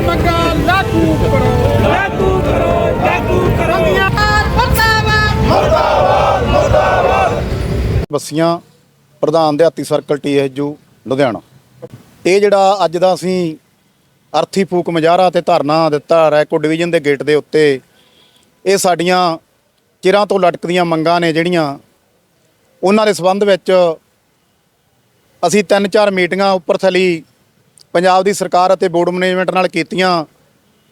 ਦੀਆਂ ਮੰਗਾਂ ਲਾਗੂ ਕਰੋ। ਲਾਗੂ ਕਰੋ ਲਾਗੂ ਕਰੋ। ਬੱਸੀਆਂ ਪ੍ਰਧਾਨ ਦਿਹਾਤੀ ਸਰਕਲ ਟੀਐਚਯੂ ਲੁਧਿਆਣਾ। ਇਹ ਜਿਹੜਾ ਅੱਜ ਦਾ ਅਸੀਂ ਅਰਥੀ ਫੂਕ ਮਜਾਰਾ ਤੇ ਧਰਨਾ ਦਿੱਤਾ ਰੈਕੋ ਡਿਵੀਜ਼ਨ ਦੇ ਗੇਟ ਦੇ ਉੱਤੇ ਇਹ ਸਾਡੀਆਂ ਚਿਰਾਂ ਤੋਂ ਲਟਕਦੀਆਂ ਮੰਗਾਂ ਨੇ ਜਿਹੜੀਆਂ ਉਹਨਾਂ ਦੇ ਸਬੰਧ ਵਿੱਚ ਅਸੀਂ ਤਿੰਨ ਚਾਰ ਮੀਟਿੰਗਾਂ ਉੱਪਰ ਥਲੀ ਪੰਜਾਬ ਦੀ ਸਰਕਾਰ ਅਤੇ ਬੋਰਡ ਮੈਨੇਜਮੈਂਟ ਨਾਲ ਕੀਤੀਆਂ।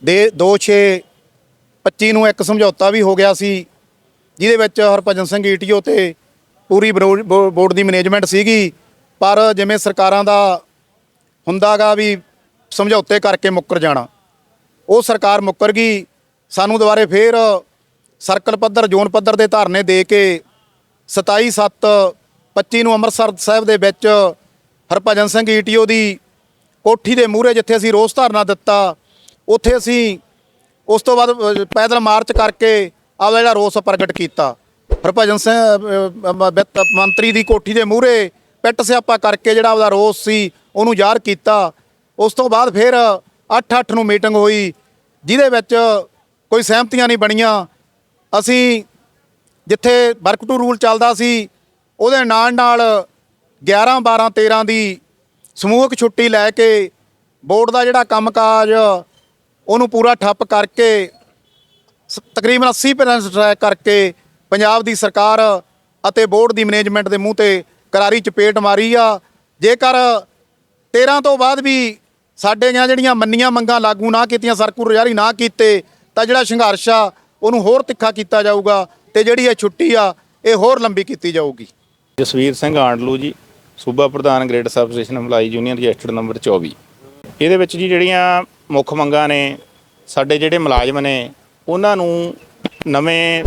ਦੇ 26 25 ਨੂੰ ਇੱਕ ਸਮਝੌਤਾ ਵੀ ਹੋ ਗਿਆ ਸੀ, ਜਿਹਦੇ ਵਿੱਚ ਹਰਭਜਨ ਸਿੰਘ ਈਟੀਓ ਤੇ ਪੂਰੀ ਬਰੋ- ਬੋ- ਬੋਰਡ ਦੀ ਮੈਨੇਜਮੈਂਟ ਸੀਗੀ। ਪਰ ਜਿਵੇਂ ਸਰਕਾਰਾਂ ਦਾ ਹੁੰਦਾਗਾ ਵੀ ਸਮਝੌਤੇ ਕਰਕੇ ਮੁੱਕਰ ਜਾਣਾ, ਉਹ ਸਰਕਾਰ ਮੁੱਕਰ ਗਈ। ਸਾਨੂੰ ਦੁਬਾਰੇ ਫੇਰ ਸਰਕਲ ਪੱਧਰ, ਜ਼ੋਨ ਪੱਧਰ ਦੇ ਧਾਰਨੇ ਦੇ ਕੇ 27 7 25 ਨੂੰ ਅੰਮ੍ਰਿਤਸਰ ਸਾਹਿਬ ਦੇ ਵਿੱਚ ਹਰਭਜਨ ਸਿੰਘ ਈਟੀਓ ਦੀ ਕੋਠੀ ਦੇ ਮੂਹਰੇ ਜਿੱਥੇ ਅਸੀਂ ਰੋਸ ਧਰਨਾ ਦਿੱਤਾ, ਉੱਥੇ ਅਸੀਂ ਉਸ ਤੋਂ ਬਾਅਦ ਪੈਦਲ ਮਾਰਚ ਕਰਕੇ ਆਪਦਾ ਜਿਹੜਾ ਰੋਸ ਪ੍ਰਗਟ ਕੀਤਾ। ਹਰਭਜਨ ਸਿੰਘ ਵਿੱਤ ਮੰਤਰੀ ਦੀ ਕੋਠੀ ਦੇ ਮੂਹਰੇ ਪਿੱਟ ਸਿਆਪਾ ਕਰਕੇ ਜਿਹੜਾ ਆਪਦਾ ਰੋਸ ਸੀ, ਉਹਨੂੰ ਜ਼ਾਹਰ ਕੀਤਾ। ਉਸ ਤੋਂ ਬਾਅਦ ਫਿਰ 8-8 ਨੂੰ ਮੀਟਿੰਗ ਹੋਈ, ਜਿਹਦੇ ਵਿੱਚ ਕੋਈ ਸਹਿਮਤੀਆਂ ਨਹੀਂ ਬਣੀਆਂ। ਅਸੀਂ ਜਿੱਥੇ ਵਰਕ ਟੂ ਰੂਲ ਚੱਲਦਾ ਸੀ, ਉਹਦੇ ਨਾਲ ਨਾਲ 11 12 13 ਦੀ ਸਮੂਹਕ ਛੁੱਟੀ ਲੈ ਕੇ ਬੋਰਡ ਦਾ ਜਿਹੜਾ ਕੰਮਕਾਜ, ਉਹਨੂੰ ਪੂਰਾ ਠੱਪ ਕਰਕੇ, ਸ- ਤਕਰੀਬਨ 80% ਸਟ੍ਰਾਈਕ ਕਰਕੇ ਪੰਜਾਬ ਦੀ ਸਰਕਾਰ ਅਤੇ ਬੋਰਡ ਦੀ ਮੈਨੇਜਮੈਂਟ ਦੇ ਮੂੰਹ ਤੇ ਕਰਾਰੀ ਚਪੇਟ ਮਾਰੀ ਆ। ਜੇਕਰ 13 ਤੋਂ ਬਾਅਦ ਵੀ ਸਾਡੇ ਦੀਆਂ ਜਿਹੜੀਆਂ ਮੰਨੀਆਂ ਮੰਗਾਂ ਲਾਗੂ ਨਾ ਕੀਤੀਆਂ ਸਰਕੂਲਰ ਜਾਰੀ ਨਾ ਕੀਤੇ, ਤਾਂ ਜਿਹੜਾ ਸੰਘਰਸ਼ ਆ, ਉਹਨੂੰ ਹੋਰ ਤਿੱਖਾ ਕੀਤਾ ਜਾਊਗਾ ਤੇ ਜਿਹੜੀ ਇਹ ਛੁੱਟੀ ਆ, ਇਹ ਹੋਰ ਲੰਬੀ ਕੀਤੀ ਜਾਊਗੀ। ਜਸਵੀਰ ਸਿੰਘ ਆਂਡਲੂ ਜੀ। ਸੂਬਾ ਪ੍ਰਧਾਨ grade sub station employee union registered number 24 ਇਹਦੇ ਵਿੱਚ ਜੀ ਜਿਹੜੀਆਂ ਮੁੱਖ ਮੰਗਾਂ ਨੇ, ਸਾਡੇ ਜਿਹੜੇ ਮੁਲਾਜ਼ਮ ਨੇ, ਉਹਨਾਂ ਨੂੰ ਨਵੇਂ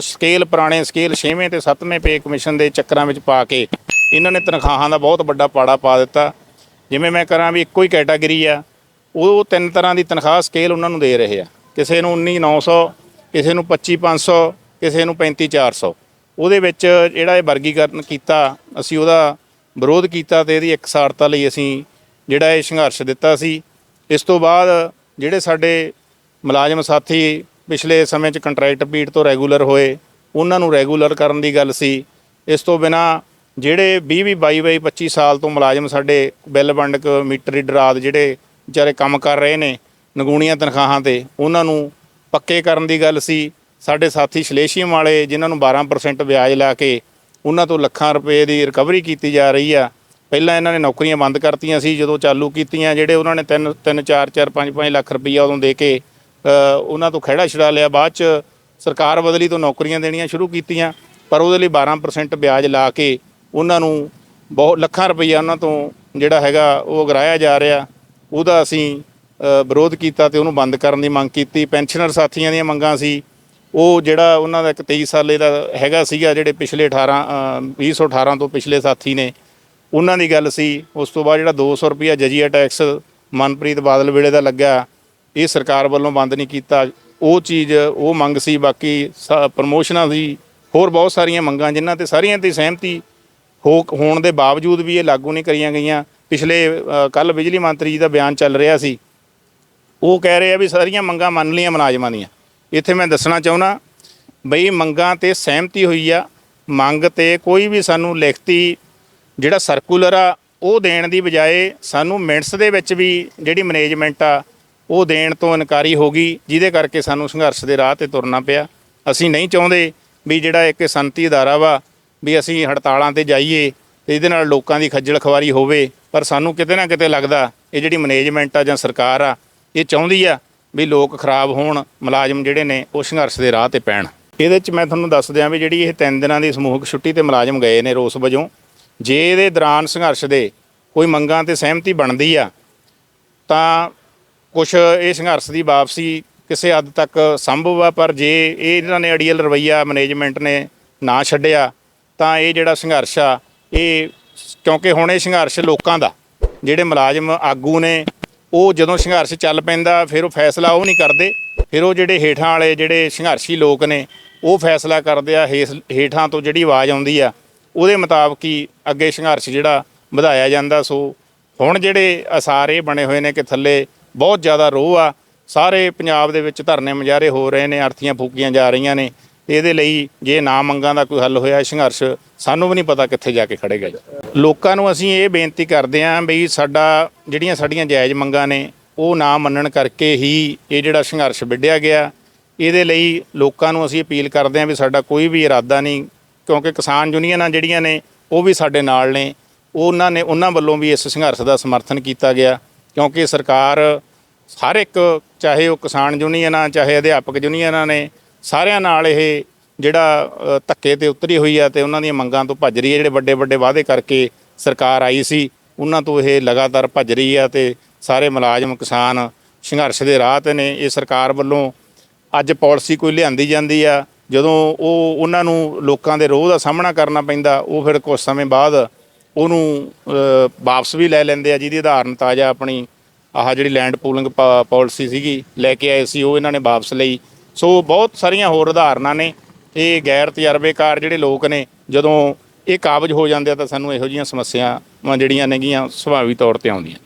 ਸਕੇਲ ਪੁਰਾਣੇ ਸਕੇਲ 6ਵੇਂ ਤੇ 7ਵੇਂ ਪੇ ਕਮਿਸ਼ਨ ਦੇ ਚੱਕਰਾਂ ਵਿੱਚ ਪਾ ਕੇ ਇਹਨਾਂ ਨੇ ਤਨਖਾਹਾਂ ਦਾ ਬਹੁਤ ਵੱਡਾ ਪਾੜਾ ਪਾ ਦਿੱਤਾ। ਜਿਵੇਂ ਮੈਂ ਕਰਾਂ ਵੀ ਇੱਕੋ ਹੀ ਕੈਟਾਗਰੀ ਆ, ਉਹ ਤਿੰਨ ਤਰ੍ਹਾਂ ਦੀ ਤਨਖਾਹ ਸਕੇਲ ਉਹਨਾਂ ਨੂੰ ਦੇ ਰਹੇ ਆ। ਕਿਸੇ ਨੂੰ 19900 ਕਿਸੇ ਨੂੰ 25500 ਕਿਸੇ ਨੂੰ 35400 ਉਹਦੇ ਵਿੱਚ ਜਿਹੜਾ ਇਹ ਵਰਗੀਕਰਨ ਕੀਤਾ, ਅਸੀਂ ਉਹਦਾ ਵਿਰੋਧ ਕੀਤਾ ਤੇ ਇਹਦੀ ਇਕਸਾਰਤਾ ਲਈ ਅਸੀਂ ਜਿਹੜਾ ਇਹ ਸੰਘਰਸ਼ ਦਿੱਤਾ ਸੀ। ਇਸ ਤੋਂ ਬਾਅਦ ਜਿਹੜੇ ਸਾਡੇ ਮੁਲਾਜ਼ਮ ਸਾਥੀ ਪਿਛਲੇ ਸਮੇਂ 'ਚ ਕੰਟਰੈਕਟ ਪੀੜ ਤੋਂ ਰੈਗੂਲਰ ਹੋਏ, ਉਹਨਾਂ ਨੂੰ ਰੈਗੂਲਰ ਕਰਨ ਦੀ ਗੱਲ ਸੀ। ਇਸ ਤੋਂ ਬਿਨਾ ਜਿਹੜੇ 20 20 22 ਬਾਈ 25 ਸਾਲ ਤੋਂ ਮੁਲਾਜ਼ਮ ਸਾਡੇ ਬਿੱਲ ਵੰਡਕ ਮੀਟਰ ਰੀਡਰ ਆਦਿ ਜਿਹੜੇ ਵਿਚਾਰੇ ਕੰਮ ਕਰ ਰਹੇ ਨੇ ਨਗੂਣੀਆਂ ਤਨਖਾਹਾਂ ਤੇ, ਉਹਨਾਂ ਨੂੰ ਪੱਕੇ ਕਰਨ ਦੀ ਗੱਲ ਸੀ। ਸਾਡੇ ਸਾਥੀ ਸ਼ਲੇਸ਼ੀਅਮ ਵਾਲੇ ਜਿਨ੍ਹਾਂ ਨੂੰ 12% ਵਿਆਜ ਲਾ ਕੇ ਉਹਨਾਂ ਤੋਂ ਲੱਖਾਂ ਰੁਪਏ ਦੀ ਰਿਕਵਰੀ ਕੀਤੀ ਜਾ ਰਹੀ ਆ। ਪਹਿਲਾਂ ਇਹਨਾਂ ਨੇ ਨੌਕਰੀਆਂ ਬੰਦ ਕਰਤੀਆਂ ਸੀ, ਜਦੋਂ ਚਾਲੂ ਕੀਤੀਆਂ, ਜਿਹੜੇ ਉਹਨਾਂ ਨੇ 3 3 4 4 5 5 ਲੱਖ ਰੁਪਈਆ ਉਦੋਂ ਦੇ ਕੇ ਉਹਨਾਂ ਤੋਂ ਖਹਿੜਾ ਛਡਾ ਲਿਆ। ਬਾਅਦ ਚ ਸਰਕਾਰ ਬਦਲੀ ਤੋਂ ਨੌਕਰੀਆਂ ਦੇਣੀਆਂ ਸ਼ੁਰੂ ਕੀਤੀਆਂ, ਪਰ ਉਹਦੇ ਲਈ 12% ਵਿਆਜ ਲਾ ਕੇ ਉਹਨਾਂ ਨੂੰ ਬਹੁਤ, ਲੱਖਾਂ ਰੁਪਈਆ ਉਹਨਾਂ ਤੋਂ ਜਿਹੜਾ ਹੈਗਾ ਉਹ ਅਗਰਾਇਆ ਜਾ ਰਿਹਾ। ਉਹਦਾ ਅਸੀਂ ਵਿਰੋਧ ਕੀਤਾ ਤੇ ਉਹਨੂੰ ਬੰਦ ਕਰਨ ਦੀ ਮੰਗ ਕੀਤੀ। ਪੈਨਸ਼ਨਰ ਸਾਥੀਆਂ ਦੀਆਂ ਮੰਗਾਂ ਸੀ। ਉਹ ਜਿਹੜਾ ਉਹਨਾਂ ਦਾ ਇੱਕ 23 ਸਾਲੇ ਦਾ ਹੈਗਾ ਸੀਗਾ ਜਿਹੜੇ ਪਿਛਲੇ 18 ਅ, 2018 ਤੋਂ ਪਿਛਲੇ ਸਾਥੀ ਨੇ ਉਹਨਾਂ ਦੀ ਗੱਲ ਸੀ ਉਸ ਤੋਂ ਬਾਅਦ ਜਿਹੜਾ 200 ਰੁਪਿਆ ਜਜੀਆ ਟੈਕਸ ਮਨਪ੍ਰੀਤ ਬਾਦਲ ਵੇਲੇ ਦਾ ਲੱਗਾ ਇਹ ਸਰਕਾਰ ਵੱਲੋਂ ਬੰਦ ਨਹੀਂ ਕੀਤਾ ਉਹ ਚੀਜ਼ ਉਹ ਮੰਗ ਸੀ ਬਾਕੀ ਸ- ਪ੍ਰਮੋਸ਼ਨਾਂ ਦੀ ਹੋਰ ਬਹੁਤ ਸਾਰੀਆਂ ਮੰਗਾਂ ਜਿਨ੍ਹਾਂ ਤੇ ਸਾਰੀਆਂ ਤੇ ਸਹਿਮਤੀ ਹੋ ਹੋਣ ਦੇ ਬਾਵਜੂਦ ਵੀ ਇਹ ਲਾਗੂ ਨਹੀਂ ਕਰੀਆਂ ਗਈਆਂ। ਪਿਛਲੇ ਕੱਲ ਬਿਜਲੀ ਮੰਤਰੀ ਜੀ ਦਾ ਬਿਆਨ ਚੱਲ ਰਿਹਾ ਸੀ ਉਹ ਕਹਿ ਰਹੇ ਆ ਵੀ ਸਾਰੀਆਂ ਮੰਗਾਂ ਮੰਨ ਲਈਆਂ ਮੁਲਾਜ਼ਮਾਂ ਦੀਆਂ। ਇੱਥੇ ਮੈਂ ਦੱਸਣਾ ਚਾਹੁੰਦਾ ਬਈ ਮੰਗਾਂ ਤੇ ਸਹਿਮਤੀ ਹੋਈ ਆ। ਮੰਗ ਤੇ ਕੋਈ ਵੀ ਸਾਨੂੰ ਲਿਖਤੀ ਜਿਹੜਾ ਸਰਕੂਲਰ ਆ, ਉਹ ਦੇਣ ਦੀ ਬਜਾਏ ਸਾਨੂੰ ਮਿੰਟਸ ਦੇ ਵਿੱਚ ਵੀ ਜਿਹੜੀ ਮੈਨੇਜਮੈਂਟ ਆ, ਉਹ ਦੇਣ ਤੋਂ ਇਨਕਾਰੀ ਹੋ ਗਈ, ਜਿਹਦੇ ਕਰਕੇ ਸਾਨੂੰ ਸੰਘਰਸ਼ ਦੇ ਰਾਹ ਤੇ ਤੁਰਨਾ ਪਿਆ। ਅਸੀਂ ਨਹੀਂ ਚਾਹੁੰਦੇ ਵੀ ਜਿਹੜਾ ਇੱਕ ਸੰਤੀ ਅਦਾਰਾ ਵਾ, ਵੀ ਅਸੀਂ ਹੜਤਾਲਾਂ ਤੇ ਜਾਈਏ ਤੇ ਇਹਦੇ ਨਾਲ ਲੋਕਾਂ ਦੀ ਖੱਜਲ ਖਵਾਰੀ ਹੋਵੇ, ਪਰ ਸਾਨੂੰ ਕਿਤੇ ਨਾ ਕਿਤੇ ਲੱਗਦਾ ਇਹ ਜਿਹੜੀ ਮੈਨੇਜਮੈਂਟ ਆ ਜਾਂ ਸਰਕਾਰ ਆ, ਇਹ ਚਾਹੁੰਦੀ ਆ ਵੀ ਲੋਕ ਖਰਾਬ ਹੋਣ, ਮੁਲਾਜ਼ਮ ਜਿਹੜੇ ਨੇ ਉਹ ਸੰਘਰਸ਼ ਦੇ ਰਾਹ ਤੇ ਪੈਣ। ਇਹਦੇ ਚ ਮੈਂ ਤੁਹਾਨੂੰ ਦੱਸ ਦਿਆਂ ਵੀ ਜਿਹੜੀ ਇਹ ਤਿੰਨ ਦਿਨਾਂ ਦੀ ਸਮੂਹਕ ਛੁੱਟੀ ਤੇ ਮੁਲਾਜ਼ਮ ਗਏ ਨੇ ਰੋਸ ਵਜੋਂ, ਜੇ ਇਹਦੇ ਦੌਰਾਨ ਸੰਘਰਸ਼ ਦੇ ਕੋਈ ਮੰਗਾਂ ਤੇ ਸਹਿਮਤੀ ਬਣਦੀ ਆ, ਤਾਂ ਕੁਝ ਇਹ ਸੰਘਰਸ਼ ਦੀ ਵਾਪਸੀ ਕਿਸੇ ਹੱਦ ਤੱਕ ਸੰਭਵ ਆ, ਪਰ ਜੇ ਇਹ ਇਹਨਾਂ ਨੇ ਅੜੀਅਲ ਰਵਈਆ ਮੈਨੇਜਮੈਂਟ ਨੇ ਨਾ ਛੱਡਿਆ, ਤਾਂ ਇਹ ਜਿਹੜਾ ਸੰਘਰਸ਼ ਆ, ਇਹ ਕਿਉਂਕਿ ਹੁਣ ਇਹ ਸੰਘਰਸ਼ ਲੋਕਾਂ ਦਾ, ਜਿਹੜੇ ਮੁਲਾਜ਼ਮ ਆਗੂ ਨੇ ਉਹ ਜਦੋਂ ਸੰਘਰਸ਼ ਚੱਲ ਪੈਂਦਾ, ਫਿਰ ਉਹ ਫੈਸਲਾ ਉਹ ਨਹੀਂ ਕਰਦੇ। ਫਿਰ ਉਹ ਜਿਹੜੇ ਹੇਠਾਂ ਵਾਲੇ, ਜਿਹੜੇ ਸੰਘਰਸ਼ੀ ਲੋਕ ਨੇ, ਉਹ ਫੈਸਲਾ ਕਰਦੇ ਆ। ਹੇਸ- ਹੇਠਾਂ ਤੋਂ ਜਿਹੜੀ ਆਵਾਜ਼ ਆਉਂਦੀ ਆ, ਉਹਦੇ ਮੁਤਾਬਕ ਹੀ ਅੱਗੇ ਸੰਘਰਸ਼ ਜਿਹੜਾ ਵਧਾਇਆ ਜਾਂਦਾ। ਸੋ ਹੁਣ ਜਿਹੜੇ ਅਸਾਰ ਇਹ ਬਣੇ ਹੋਏ ਨੇ ਕਿ ਥੱਲੇ ਬਹੁਤ ਜ਼ਿਆਦਾ ਰੋਹ ਆ। ਸਾਰੇ ਪੰਜਾਬ ਦੇ ਵਿੱਚ ਧਰਨੇ ਮੁਜ਼ਾਹਰੇ ਹੋ ਰਹੇ ਨੇ ਅਰਥੀਆਂ ਫੂਕੀਆਂ ਜਾ ਰਹੀਆਂ ਨੇ। ਇਹਦੇ ਲਈ ਜੇ ਨਾ ਮੰਗਾਂ ਦਾ ਕੋਈ ਹੱਲ ਹੋਇਆ, ਸੰਘਰਸ਼, ਸਾਨੂੰ ਵੀ ਨਹੀਂ ਪਤਾ ਕਿੱਥੇ ਜਾ ਕੇ ਖੜੇਗਾ ਜੀ ਲੋਕਾਂ ਨੂੰ ਅਸੀਂ ਇਹ ਬੇਨਤੀ ਕਰਦੇ ਆਂ ਬਈ ਸਾਡਾ, ਜਿਹੜੀਆਂ ਸਾਡੀਆਂ ਜਾਇਜ਼ ਮੰਗਾਂ ਨੇ, ਉਹ ਨਾ ਮੰਨਣ ਕਰਕੇ ਹੀ ਇਹ ਜਿਹੜਾ ਸੰਘਰਸ਼ ਵਿੱਢਿਆ ਗਿਆ। ਇਹਦੇ ਲਈ ਲੋਕਾਂ ਨੂੰ ਅਸੀਂ ਅਪੀਲ ਕਰਦੇ ਆਂ ਵੀ ਸਾਡਾ ਕੋਈ ਵੀ ਇਰਾਦਾ ਨਹੀਂ, ਕਿਉਂਕਿ ਕਿਸਾਨ ਯੂਨੀਅਨਾਂ ਜਿਹੜੀਆਂ ਨੇ, ਉਹ ਵੀ ਸਾਡੇ ਨਾਲ ਨੇ। ਉਹਨਾਂ ਨੇ, ਉਹਨਾਂ ਵੱਲੋਂ ਵੀ ਇਸ ਸੰਘਰਸ਼ ਦਾ ਸਮਰਥਨ ਕੀਤਾ ਗਿਆ, ਕਿਉਂਕਿ ਸਰਕਾਰ ਹਰ ਇੱਕ, ਚਾਹੇ ਉਹ ਕਿਸਾਨ ਯੂਨੀਅਨਾਂ, ਚਾਹੇ ਅਧਿਆਪਕ ਯੂਨੀਅਨਾਂ ਨੇ ਸਾਰਿਆਂ ਨਾਲ ਇਹ ਜਿਹੜਾ ਧੱਕੇ ਤੇ ਉਤਰੀ ਹੋਈ ਆ ਤੇ ਉਹਨਾਂ ਦੀਆਂ ਮੰਗਾਂ ਤੋਂ ਭੱਜ ਰਹੀ ਹੈ ਜਿਹੜੇ ਵੱਡੇ ਵੱਡੇ ਵਾਅਦੇ ਕਰਕੇ ਸਰਕਾਰ ਆਈ ਸੀ, ਉਹਨਾਂ ਤੋਂ ਇਹ ਲਗਾਤਾਰ ਭੱਜ ਰਹੀ ਆ ਤੇ ਸਾਰੇ ਮੁਲਾਜ਼ਮ, ਕਿਸਾਨ ਸੰਘਰਸ਼ ਦੇ ਰਾਹ ਤੇ ਨੇ। ਇਹ ਸਰਕਾਰ ਵੱਲੋਂ ਅੱਜ ਪਾਲਿਸੀ ਕੋਈ ਲਿਆਂਦੀ ਜਾਂਦੀ ਆ। ਜਦੋਂ ਉਹ, ਉਹਨਾਂ ਨੂੰ ਲੋਕਾਂ ਦੇ ਰੋਹ ਦਾ ਸਾਹਮਣਾ ਕਰਨਾ ਪੈਂਦਾ, ਉਹ ਫਿਰ ਕੁਝ ਸਮੇਂ ਬਾਅਦ ਉਹਨੂੰ ਵਾਪਸ ਵੀ ਲੈ ਲੈਂਦੇ ਆ, ਜਿਹਦੀ ਉਦਾਹਰਨ ਤਾਜ਼ਾ ਆਪਣੀ ਆਹ ਜਿਹੜੀ ਲੈਂਡ ਪੂਲਿੰਗ ਪਾਲਿਸੀ ਸੀਗੀ, ਲੈ ਕੇ ਆਏ ਸੀ, ਉਹ ਇਹਨਾਂ ਨੇ ਵਾਪਸ ਲਈ। ਸੋ ਬਹੁਤ ਸਾਰੀਆਂ ਹੋਰ ਉਦਾਹਰਨਾਂ ਨੇ, ਇਹ ਗੈਰ ਤਜਰਬੇਕਾਰ ਜਿਹੜੇ ਲੋਕ ਨੇ, ਜਦੋਂ ਇਹ ਕਾਬਜ ਹੋ ਜਾਂਦੇ ਆ ਤਾਂ ਸਾਨੂੰ ਇਹੋ ਜਿਹੀਆਂ ਸਮੱਸਿਆਵਾਂ ਜਿਹੜੀਆਂ ਨੇਗੀਆਂ ਸੁਭਾਵੀ ਤੌਰ ਤੇ ਆਉਂਦੀਆਂ